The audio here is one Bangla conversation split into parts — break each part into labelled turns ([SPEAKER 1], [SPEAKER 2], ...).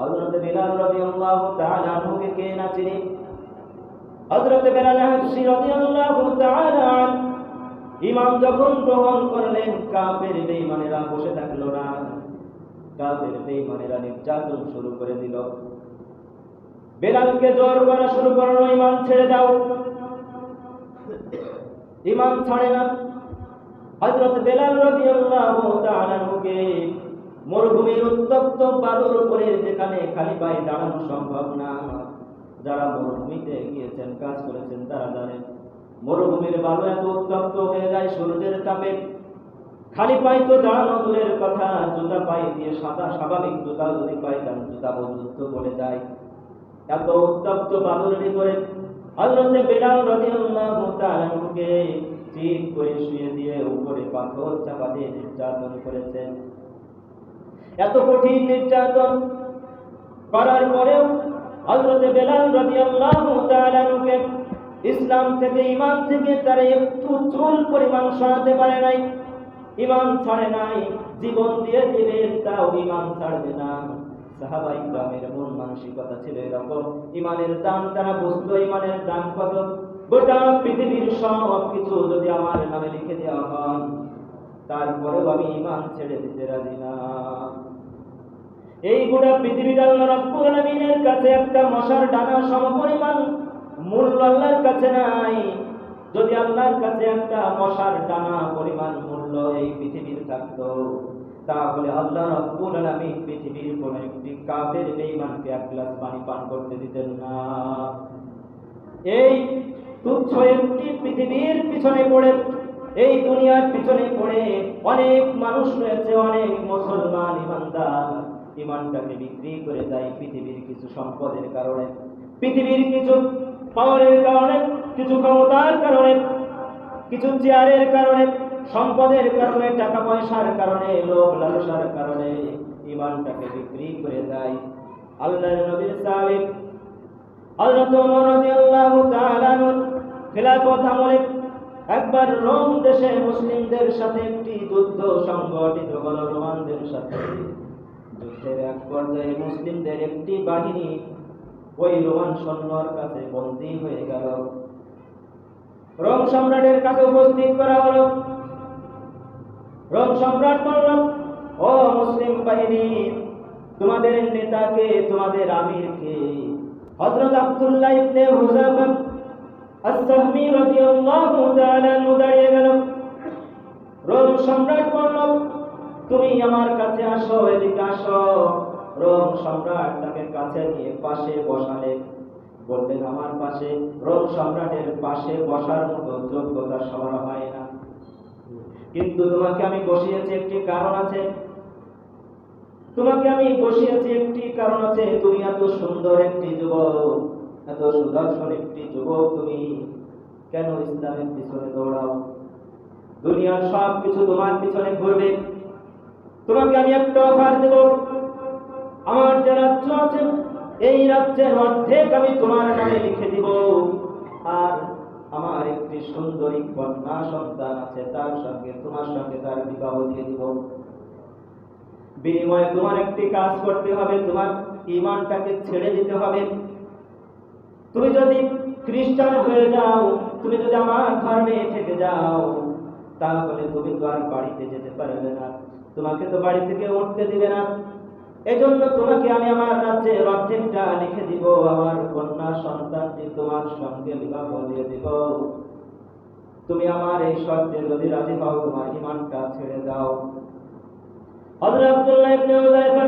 [SPEAKER 1] হযরত বিলাল রাদিয়াল্লাহু তাআলা আনহুকে কে না চিনি? হযরত বিলাল হাবশী রাদিয়াল্লাহু তাআলা ইমাম যখন গ্রহণ করলেন, কাফের বেঈমানেরা বসে থাকল না। কাফের বেঈমানেরা নির্যাতন শুরু করে দিল। বেলালকে জোর করা শুরু করল ইমান ছেড়ে দাও। ইমান ছাড়ে না। হযরত বেলাল রাদিয়াল্লাহু তাআলা নুকে মরুভূমির উত্তপ্ত বালুর উপরে যেখানে খালি পায়ে দাঁড়ানো সম্ভব না। যারা মরুভূমিতে গিয়েছেন, কাজ করেছেন, তারা জানেন মরুভূমির বালু এত উত্তপ্ত হয়ে যায় সূর্যের তাপে। খালি পায়ে তো দাঁড়ানো দূরের কথা, জুতা পায়ে দিয়ে সাদা স্বাভাবিক জুতা যদি পাইতাম জুতা পর্যন্ত পড়ে যায়। এত উত্তপ্ত বালুর ভিতরে হযরতে বেলাল রাদিয়াল্লাহু তাআলাকে চিৎ করে শুয়ে দিয়ে উপরে পাথর চাপা দিয়ে নির্যাতন করেছেন। এত কঠিন নির্যাতন করার পরেও হযরতে বেলাল রাদিয়াল্লাহু তাআলাকে ইসলাম থেকে ইমান থেকে তারা একটু চুল পরিমাণ সরাতে পারে নাই। ইমান ছাড়ে নাই, জীবন দিয়ে দিবে, তাও ইমান ছাড়বে না। সাহাবাই গ্রামের মন মানসিকতা ছিল এরকম। ইমানের দাম তারা বুঝতো ইমানের দাম কত? গোটা পৃথিবীর সব কিছু যদি আমার নামে লিখে দেওয়া হয়, তারপরেও আমি ইমান ছেড়ে দিতে রাজি না। এই গোটা পৃথিবীর আল্লাহ কাছে একটা মশার ডানা সমপরিমাণ মূল্য আল্লাহর কাছে নাই। যদি আল্লাহর কাছে একটা মশার ডানা পরিমাণ মূল্য এই পৃথিবীর থাকতো, তাহলে আল্লাহ রাব্বুল পৃথিবীর কোন একটি কাফের বেঈমানকে এক গ্লাস পানি পান করতে দিতেন না। এই তুচ্ছ একটি পৃথিবীর পিছনে পড়ে, এই দুনিয়ার পিছনে পড়ে অনেক মানুষ রয়েছে, অনেক মুসলমান ইমানদার। ইমানটাকে বিক্রি করে দেয় পৃথিবীর কিছু সম্পদের কারণে। পৃথিবীর কিছু পাওয়ারের কারণে, কিছু ক্ষমতার কারণে, কিছু চেয়ারের কারণে, সম্পদের কারণে টাকা পয়সার কারণে, লোভ লালসার কারণে ইমানটাকে বিক্রি করে দেয়। আল্লাহর নবীর সাহেব হযরত ওমর রাদিয়াল্লাহু তাআলা খিলাফত আমলে একবার রোম দেশে মুসলিমদের সাথে একটি যুদ্ধ সংগঠিত হলো, রোমানদের সাথে। যুদ্ধের এক পর্যায়ে মুসলিমদের একটি বাহিনী ওই রোমান সৈন্যর কাছে বন্দী হয়ে গেল। রোম সম্রাটের কাছে উপস্থিত করা হলো। রোম সম্রাট বলল, ও মুসলিম বাহিনী, তোমাদের নেতাকে, তোমাদের আমিরকে, হযরত আব্দুল্লাহ ইবনে হুযাফা আস-সাহমি রাদিয়াল্লাহু তাআলা দাঁড়িয়ে গেল। রোম সম্রাট বলল তুমি আমার কাছে আসো, এদিকে আসো। রোম সম্রাট তাকে কাছে নিয়ে পাশে বসালে। বললেন, আমার পাশে, রোম সম্রাটের পাশে বসার মতো যোগ্যতা সবার হয় না। কিন্তু তোমাকে আমি বসিয়েছি একটি কারণ আছে। তোমাকে আমি বসিয়েছি একটি কারণ আছে। তুমি এত সুন্দর একটি যুবক, এত সুদর্শন একটি যুবক তুমি। কেন ইসলামের পিছনে দৌড়াও? দুনিয়ার সব কিছু তোমার পিছনে ঘুরবে। তোমাকে আমি একটা অফার দেব। আমার যে রাজ্য আছে, এই রাজ্যের অর্ধেক আমি তোমার নামে লিখে দিব। আর আমার একটি সুন্দরী কন্যা সন্তান আছে, তার সঙ্গে, তোমার সঙ্গে তার বিবাহ দিয়ে দিব। বিনিময়ে তোমার একটি কাজ করতে হবে, তোমার ইমানটাকে ছেড়ে দিতে হবে। তুমি যদি খ্রিস্টান হয়ে যাও, তুমি যদি আমার ধর্মে থেকে যাও, তাহলে তুমি তো আর বাড়িতে যেতে পারবে না। তোমাকে তো বাড়ি থেকে উঠতে দিবে না। এজন্য তোমাকে আমি আমার রাজ্যের অর্ধেকটা লিখে দিব, আমার কন্যা সন্তানটি তোমার সঙ্গে বিবাহ দিয়ে দিব। তুমি আমার এই শর্তে যদি রাজি হও, তোমার ইমানটা ছেড়ে দাও। হযরত আব্দুল্লাহ ইবনে উযাইফা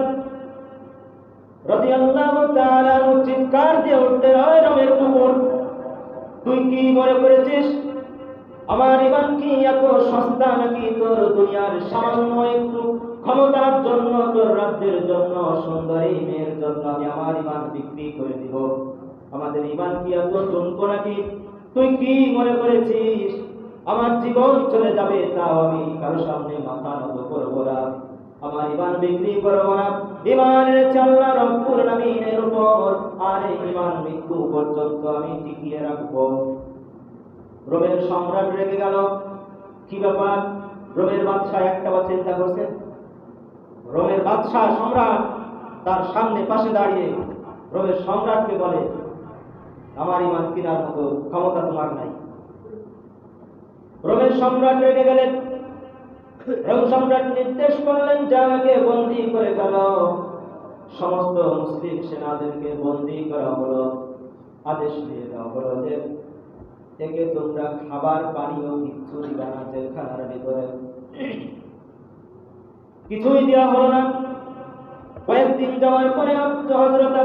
[SPEAKER 1] রাদিয়াল্লাহু তাআলা চিৎকার দিয়ে উঠলেন ওই রমের কুকুর তুই কি মনে করেছিস? আমার ইমান কি এত সস্তা নাকি তোর দুনিয়ার সামান্য একটু ক্ষমতার জন্য, তোর রাজ্যের জন্য, সুন্দরী মেয়ের জন্য আমি আমার ইমান বিক্রি করে দিব? আমাদের ইমান কি এত জনকো নাকি? তুই কি মনে করেছিস? আমার জীবন চলে যাবে, তাও আমি কারও সামনে মাথা নত করব না। আমার ইমান বিক্রি করব না। ইমানের চাল্লা রব্বুল আলামিনের উপর, আর ইমান মৃত্যু পর্যন্ত আমি টিকিয়ে রাখব। রোমের সম্রাট রেগে গেল। কি ব্যাপার? রোমের বাদশাহ একটা বার চিন্তা করছে রোমের বাদশাহ সম্রাট তার সামনে পাশে দাঁড়িয়ে রোমের সম্রাটকে বলে, আমার ইমান কিনার মতো ক্ষমতা তোমার নাই। রোমের সম্রাট রেগে গেলেন। রোম সম্রাট নির্দেশ করলেন যে আমাকে বন্দি করে ফেল। সমস্ত মুসলিম সেনাদেরকে বন্দি করা হলো। আদেশ দিয়ে দেওয়া হলো যে একে তোমরা খাবার পানীয় কিচ্ছু দিবা না জেলখানার ভিতরে। কিছুই দেওয়া হলো না। কয়েকদিন যাওয়ার পরে হজরত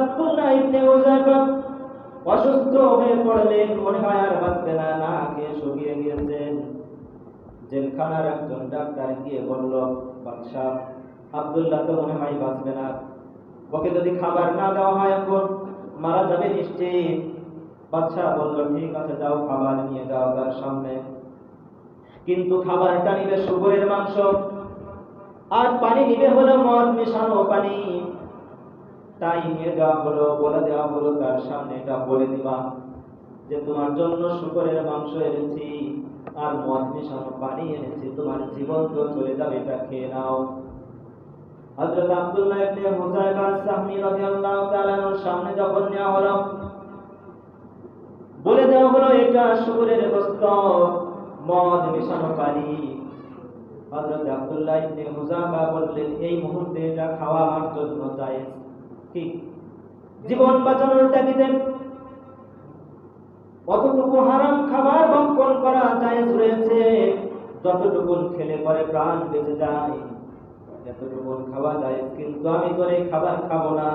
[SPEAKER 1] অসুস্থ হয়ে পড়লেন, মনে হয় আর বাঁচবে না না খেয়ে শুকিয়ে গিয়েছেন। জেলখানার একজন ডাক্তার গিয়ে বলল বাদশাহ আব্দুল্লাহ তো মনে হয় বাঁচবে না। ওকে যদি খাবার না দেওয়া হয় এখন, মারা যাবে নিশ্চিত। বাদশাহ বলল, ঠিক আছে, যাও, খাবার নিয়ে যাও তার সামনে। কিন্তু খাবারটা নিবে শুকুরের মাংস, আর পানি নিবে হলো মদ মেশানো পানি। তাই নিয়ে যাওয়া হলো, বলে দেওয়া হলো তার সামনে, এটা বলে দিবা যে তোমার জন্য শুকরের মাংস এনেছি আর মদ মেশানো পানি এনেছি, তোমার জীবন তো চলে যাবে, এটা খেয়ে নাও। হযরত আব্দুল্লাহ ইবনে হুযায়ফা সাহমি রাদিয়াল্লাহু তাআলার সামনে যখন নেওয়া হলো বলে দেওয়া হলো এটা শুকরের গোশত মদ মেশানো পানি আব্দুল্লাহ ইবনে হুযায়ফা বললেন, এই মুহূর্তে এটা খাওয়া আমার জন্য জীবন বাঁচানোর তাগিদে কতটুকু হারাম খাবার ভক্ষণ করা জায়েজ রয়েছে, যতটুকু খেলে পরে প্রাণ বেঁচে যায়, এতটুকু খাওয়া যায় কিন্তু আমি এই খাবার খাব না।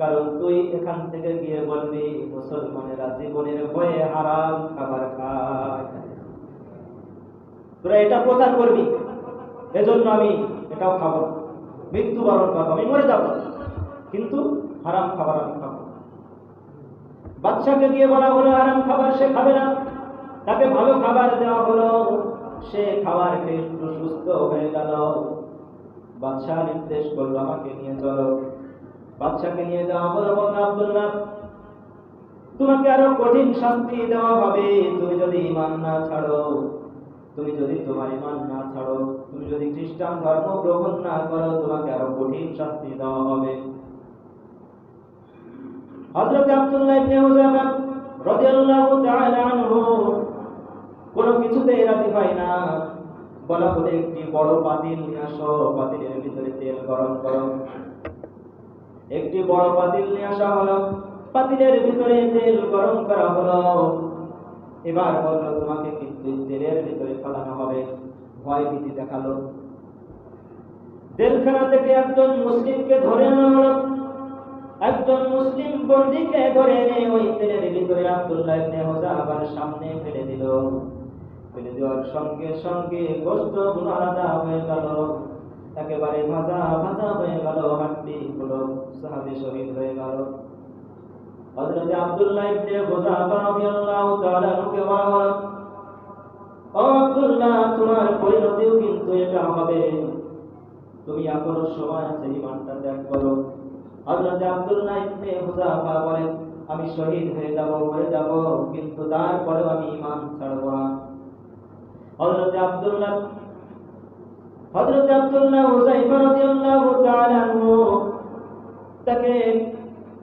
[SPEAKER 1] কারণ তুই এখান থেকে গিয়ে বলবি, মুসলমানেরা জীবনের ভয়ে হারাম খাবার খায়। তোরা এটা প্রচার করবি? এজন্য আমি এটাও খাব। মৃত্যুবরণ করব। আমি মরে যাব। কিন্তু হারাম খাবার আমি খাব। বাচ্চাকে দিয়ে বলা হলো আরাম খাবার সে খাবে না। তাকে ভালো খাবার দেওয়া হলো। সে খাবার খেয়ে সুস্থ হয়ে গেল। বাচ্চা নির্দেশ করল, আমাকে নিয়ে চলো। বাচ্চাকে নিয়ে যাওয়া হলো বলল, আব্দুল্লাহ, তোমাকে আরও কঠিন শাস্তি দেওয়া হবে। তুমি যদি ইমান না ছাড়ো, তুমি যদি তোমার ইমান না ছাড়ো, তুমি যদি খ্রিস্টান ধর্ম গ্রহণ না করো, তোমাকে আরও কঠিন শাস্তি দেওয়া হবে। হযরত আব্দুল্লাহ ইবনে হুযায়ফা রাদিয়াল্লাহু তাআলা আনহু কোনো কিছুতেই রাজি হয় না। বলা বলে একটি বড় পাতিল নিয়ে আসো, পাতিলের ভিতরে তেল গরম করো। একটি বড় পাতিল নিয়ে আসা হলো। পাতিলের ভিতরে তেল গরম করা হলো। এবার বলল, তোমাকে কিন্তু তেলের ভিতরে ফেলানো হবে। ভয় ভীতি দেখাল। জেলখানা থেকে একজন মুসলিমকে ধরে আনা হলো। একজন মুসলিম বন্দীকে ধরে এনে ওই তেলের ভিতরে আব্দুল্লাহ ইবনে হুযায়ফার সামনে ফেলে দিল। ফেলে দেওয়ার সঙ্গে সঙ্গে গুলো আলাদা হয়ে গেল। একেবারে ভাজা ভাজা হয়ে গেল, হাড্ডি গুলো সাহাবী শহীদ হয়ে গেল। আব্দুল্লাহ ইবনে রাদিয়াল্লাহু তাআলা বলা ও আব্দুল্লাহ, তোমার পরিণতিও কিন্তু এটা হবে। তুমি এখনও সময় আছে ইমানটা ত্যাগ করো। হযরত আব্দুল্লাহ ইবনে আমি শহীদ হয়ে যাব, মরে যাব, কিন্তু তারপরেও আমি ইমান ছাড়ব না। আব্দুল্লাহ হযরত আব্দুল্লাহ হুযায়ফা রাদিয়াল্লাহু তাআলা আনহু তাকে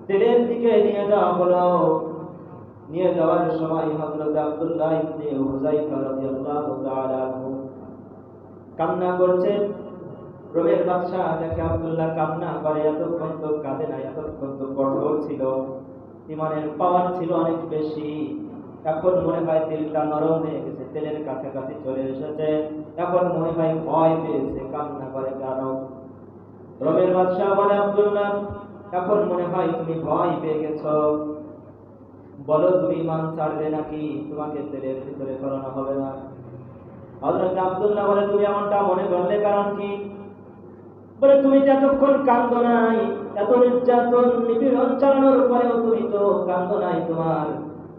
[SPEAKER 1] তেলের দিকে নিয়ে যাওয়া হলো। নিয়ে যাওয়ার সময় হযরত আব্দুল্লাহ ইবনে হুযায়ফা রাদিয়াল্লাহু তাআলা আনহু কান্না করছেন রোমের বাদশাহ আব্দুল্লাহ কান্না করে, এতক্ষণ তো কাঁদে না এতক্ষণ তো কঠোর ছিল। ইমানের পাওয়ার ছিল অনেক বেশি। এখন মনে হয় তেলটা নরম হয়ে তেলের কাছাকাছি চলে এসেছে। এখন মনে হয় ভয় পেয়েছে, কান্না করে কেন? রোমের বাদশাহ বলে, আব্দুল্লাহ, এখন মনে হয় তুমি ভয় পেয়ে গেছো। বলো, তুমি ইমান ছাড়বে নাকি? তোমাকে তেলের ভিতরে করানো হবে না। আব্দুল্লাহ বলে, তুমি এমনটা মনে করলে কারণ কি? বলে, তুমি যে এতক্ষণ কান্দ নাই। এত নির্যাতন, নিপীড়ন চালানোর পরেও তুমি তো কান্দ নাই তোমার।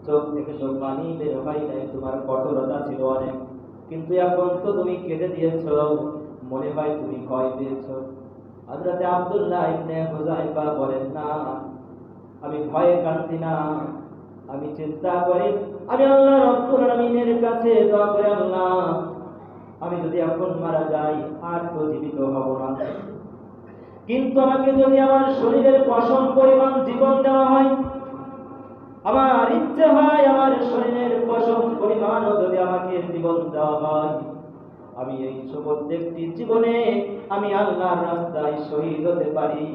[SPEAKER 1] চোখ থেকে তো পানি বের হয় নাই, তোমার কঠোরতা ছিল অনেক। কিন্তু এখন তো তুমি কেঁদে দিয়েছ, মনে হয় তুমি ভয় পেয়েছ। হযরত আব্দুল্লাহ ইবনে হুযায়ফা বলেন, না, আমি ভয়ে কাঁদছি না। আমি চিন্তা করি, আমি আল্লাহ রব্বুল আলামিনের কাছে দোয়া করে, আল্লাহ, আমি যদি এখন মারা যাই, আর তো জীবিত হব না। কিন্তু আমাকে যদি আমার শরীরের পশম পরিমাণ জীবন দেওয়া হয় আমার ইচ্ছে হয় আমার শরীরের পশম পরিমাণও যদি আমাকে জীবন দেওয়া হয়। আমি এই প্রত্যেকটি জীবনে আমি আল্লাহর রাস্তায় শহীদ হতে পারি।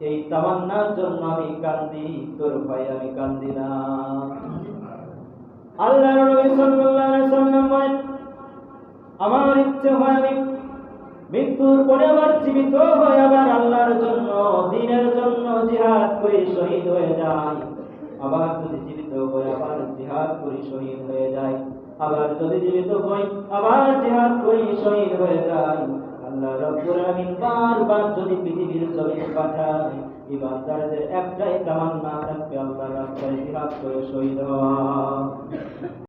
[SPEAKER 1] এই তামান্নার জন্য আমি কান্দি, তোর ভাই আমি কান্দি না। আল্লাহ আমার ইচ্ছে হয় আমি মৃত্যুর পরে আবার জীবিত হয়ে আবার আল্লাহর জন্য, দিনের জন্য জিহাদ করে শহীদ হয়ে যায় আবার যদি জীবিত হয়ে, আবার জিহাদ করি শহীদ হয়ে যায়। আবার যদি জীবিত হই আবার জিহাদ করি শহীদ হয়ে যায়। আল্লাহ রব্বুল আলামিন বারবার যদি পৃথিবীর জমিনে পাঠায় ইবাদতারদের একটাই তামান্না থাকবে আল্লাহর রাস্তায় জিহাদ করে শহীদ হওয়া।